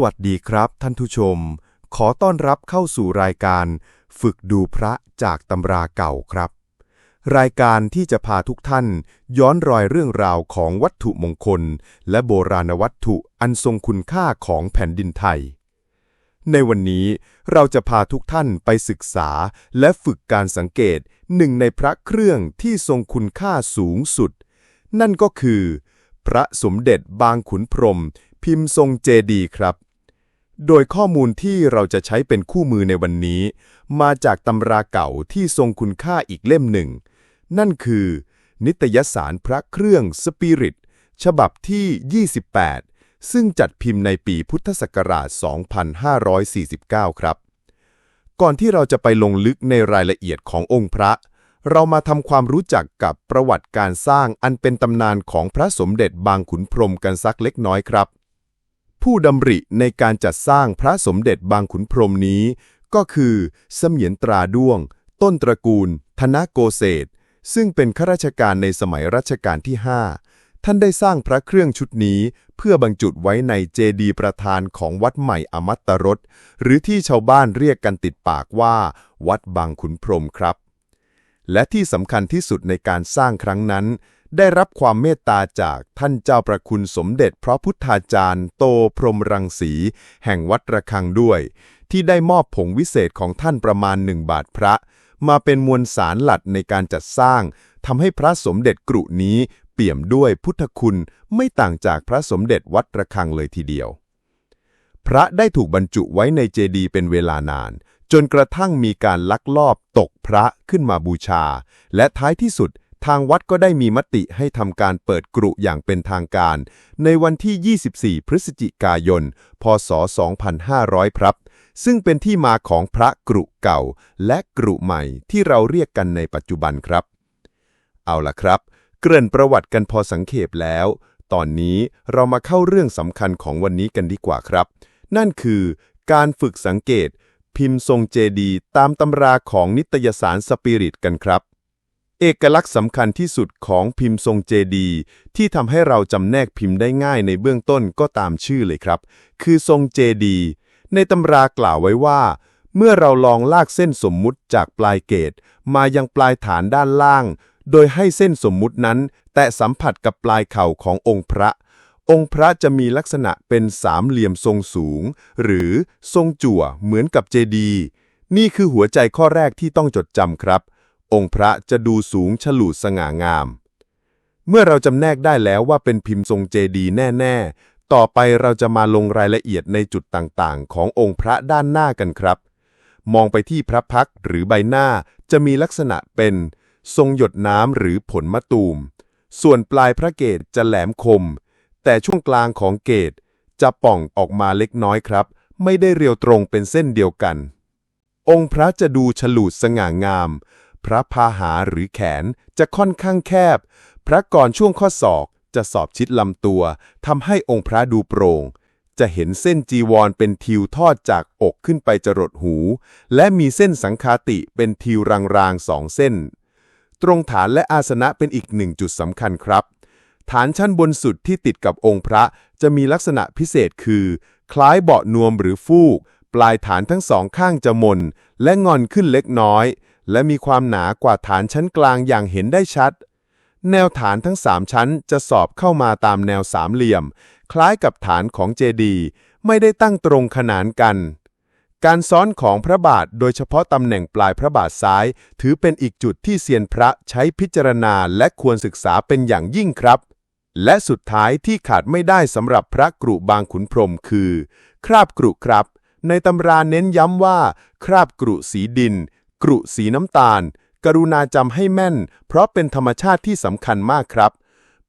สวัสดีครับท่านผู้ชม ขอต้อนรับเข้าสู่รายการ ฝึกดูพระจากตำราเก่าครับ รายการที่จะพาทุกท่าน ย้อนรอยเรื่องราวของวัตถุมงคล และโบราณวัตถุอันทรงคุณค่าของแผ่นดินไทย ในวันนี้เราจะพาทุกท่านไปศึกษาและฝึกการสังเกตหนึ่งในพระเครื่องที่ทรงคุณค่าสูงสุด นั่นก็คือ พระสมเด็จบางขุนพรหมพิมพ์ทรงเจดีครับ โดยข้อมูลที่เราจะใช้เป็นคู่มือในวันนี้ มาจากตำราเก่าที่ทรงคุณค่าอีกเล่มหนึ่ง นั่นคือ นิตยสารพระเครื่องสปิริตฉบับที่ 28 ซึ่งจัดพิมพ์ในปีพุทธศักราช 2549 ครับ ก่อนที่เราจะไปลงลึกในรายละเอียดขององค์พระ เรามาทำความรู้จักกับประวัติการสร้างอันเป็นตำนานของพระสมเด็จบางขุนพรหมกันสักเล็กน้อยครับ ผู้ดำริในการจัดสร้างพระสมเด็จบางขุนพรมนี้ ก็คือ เสมียนตราด้วง ต้นตระกูล ธนโกเศษซึ่งเป็นข้าราชการในสมัยรัชกาลที่ 5 ท่านได้สร้างพระเครื่องชุดนี้ เพื่อบรรจุไว้ในเจดีย์ประธานของวัดใหม่อมัตตรสหรือที่ชาวบ้านเรียกกันติดปากว่า วัดบางขุนพรมครับ และที่สำคัญที่สุดในการสร้างครั้งนั้น ได้รับความเมตตาจากท่านเจ้าประคุณสมเด็จพระพุทธาจารย์โตพรหมรังสี แห่งวัดระฆังด้วย ที่ได้มอบผงวิเศษของท่านประมาณหนึ่งบาทพระ มาเป็นมวลสารหลัดในการจัดสร้างทำให้พระสมเด็จกรุนี้เปี่ยมด้วยพุทธคุณไม่ต่างจากพระสมเด็จวัดระฆังเลยทีเดียว พระได้ถูกบรรจุไว้ในเจดีย์เป็นเวลานาน จนกระทั่งมีการลักลอบตกพระขึ้นมาบูชา และท้ายที่สุด ทางวัดก็ได้มีมติให้ทำการเปิดกรุอย่างเป็นทางการ ในวันที่ 24 พฤศจิกายน พศ 2500 ครับ ซึ่งเป็นที่มาของพระกรุเก่า และกรุใหม่ที่เราเรียกกันในปัจจุบันครับ เอาล่ะครับ เกริ่นประวัติกันพอสังเขปแล้ว ตอนนี้เรามาเข้าเรื่องสำคัญของวันนี้กันดีกว่าครับ นั่นคือการฝึกสังเกต พิมพ์ทรงเจดีตามตำราของนิตยสารสปิริตกันครับ เอกลักษณ์สำคัญที่สุดของพิมพ์ทรงเจดีที่ทำให้เราจำแนกพิมพ์ได้ง่ายในเบื้องต้นก็ตามชื่อเลยครับ คือทรงเจดีในตำรากล่าวไว้ว่า เมื่อเราลองลากเส้นสมมุติจากปลายเกตมายังปลายฐานด้านล่าง โดยให้เส้นสมมุตินั้น แตะสัมผัสกับปลายเข่าขององค์พระ องค์พระจะมีลักษณะเป็นสามเหลี่ยมทรงสูง หรือทรงจั่วเหมือนกับเจดีนี่คือหัวใจข้อแรกที่ต้องจดจำครับ องค์พระจะดูสูงฉลูดสง่างาม เมื่อเราจำแนกได้แล้วว่าเป็นพิมพ์ทรงเจดีแน่ๆ ต่อไปเราจะมาลงรายละเอียดในจุดต่างๆ ขององค์พระด้านหน้ากันครับ มองไปที่พระพักหรือใบหน้าจะมีลักษณะเป็น ทรงหยดน้ำหรือผลมะตูม ส่วนปลายพระเกศจะแหลมคม แต่ช่วงกลางของเกศจะป่องออกมาเล็กน้อยครับ ไม่ได้เรียวตรงเป็นเส้นเดียวกัน องค์พระจะดูฉลูดสง่างาม พระพาหาหรือแขนจะค่อนข้างแคบ พระกรช่วงข้อศอกจะสอบชิดลำตัวทำให้องค์พระดูโปร่ง จะเห็นเส้นจีวรเป็นทิวทอดจากอกขึ้นไปจรดหู และมีเส้นสังคาติเป็นทิวรางๆสองเส้น ตรงฐานและอาสนะเป็นอีกหนึ่งจุดสำคัญครับ ฐานชั้นบนสุดที่ติดกับองค์พระจะมีลักษณะพิเศษคือ คล้ายเบาะนวมหรือฟูก ปลายฐานทั้งสองข้างจะมน และงอนขึ้นเล็กน้อย และมีความหนากว่าฐานชั้นกลางอย่างเห็นได้ชัด แนวฐานทั้งสามชั้นจะสอบเข้ามาตามแนวสามเหลี่ยม คล้ายกับฐานของเจดีย์ไม่ได้ตั้งตรงขนานกัน การซ้อนของพระบาทโดยเฉพาะตำแหน่งปลายพระบาทซ้าย ถือเป็นอีกจุดที่เซียนพระใช้พิจารณาและควรศึกษาเป็นอย่างยิ่งครับ และสุดท้ายที่ขาดไม่ได้สำหรับพระกรุบางขุนพรมคือ คราบกรุครับ ในตำราเน้นย้ำว่า คราบกรุสีดิน กรุสีน้ำตาล กรุณาจำให้แม่น เพราะเป็นธรรมชาติที่สำคัญมากครับ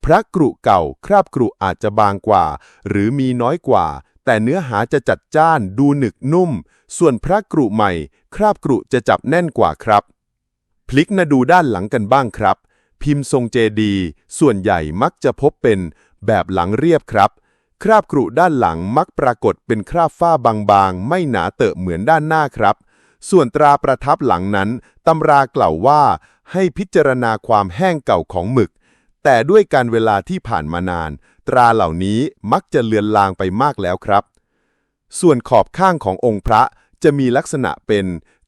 พระกรุเก่าคราบกรุอาจจะบางกว่า หรือมีน้อยกว่า แต่เนื้อหาจะจัดจ้านดูหนึกนุ่ม ส่วนพระกรุใหม่ คราบกรุจะจับแน่นกว่าครับ พลิกมาดูด้านหลังกันบ้างครับ พิมพ์ทรงเจดี ส่วนใหญ่มักจะพบเป็นแบบหลังเรียบครับคราบกรุด้านหลังมักปรากฏเป็นคราบฝ้าบางๆ ไม่หนาเตอะเหมือนด้านหน้าครับ ส่วนตราประทับหลังนั้นตำรากล่าวว่าให้พิจารณาความแห้งเก่าของหมึก แต่ด้วยการเวลาที่ผ่านมานาน ตราเหล่านี้มักจะเลือนลางไปมากแล้วครับ ส่วนขอบข้างขององค์พระจะมีลักษณะเป็น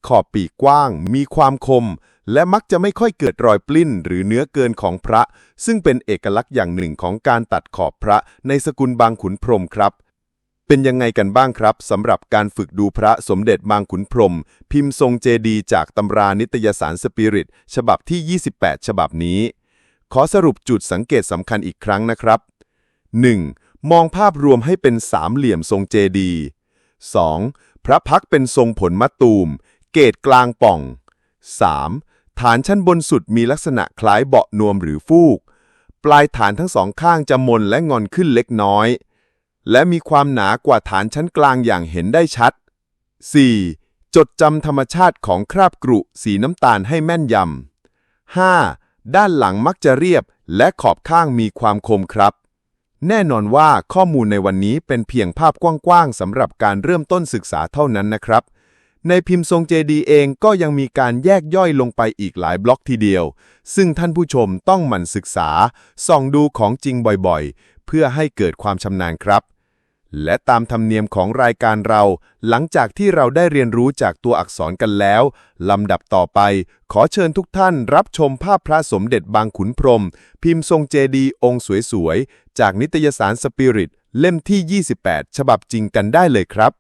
ขอบปีกกว้าง มีความคม และมักจะไม่ค่อยเกิดรอยปลิ้น หรือเนื้อเกินของพระ ซึ่งเป็นเอกลักษณ์อย่างหนึ่งของการตัดขอบพระในสกุลบางขุนพรหมครับ เป็นยังไงกันบ้างครับสำหรับการฝึกดูพระสมเด็จบางขุนพรหมพิมพ์ทรงเจดีจากตำรานิตยสารสปิริต ฉบับที่ 28 ฉบับนี้ ขอสรุปจุดสังเกตสำคัญอีกครั้งนะครับ 1. มองภาพรวมให้เป็นสามเหลี่ยมทรงเจดี 2. พระพักเป็นทรงผลมะตูม เกตกลางป่อง 3. ฐานชั้นบนสุดมีลักษณะคล้ายเบาะนวมหรือฟูก ปลายฐานทั้งสองข้างจะมนและงอนขึ้นเล็กน้อย และมีความหนากว่าฐานชั้นกลางอย่างเห็นได้ชัด 4. จดจำธรรมชาติของคราบกรุสีน้ำตาลให้แม่นยำ 5. ด้านหลังมักจะเรียบและขอบข้างมีความคมครับ แน่นอนว่าข้อมูลในวันนี้เป็นเพียงภาพกว้างๆสำหรับการเริ่มต้นศึกษาเท่านั้นนะครับ ในพิมพ์ทรงเจดีเองก็ยังมีการแยกย่อยลงไปอีกหลายบล็อกทีเดียว ซึ่งท่านผู้ชมต้องหมั่นศึกษา ส่องดูของจริงบ่อยๆ เพื่อให้เกิดความชำนาญครับ และตามธรรมเนียมของรายการเรา หลังจากที่เราได้เรียนรู้จากตัวอักษรกันแล้ว ลำดับต่อไป ขอเชิญทุกท่านรับชมภาพพระสมเด็จบางขุนพรม พิมพ์ทรงเจดีองค์สวยๆ จากนิตยสารสปิริต เล่มที่ 28 ฉบับจริงกันได้เลยครับ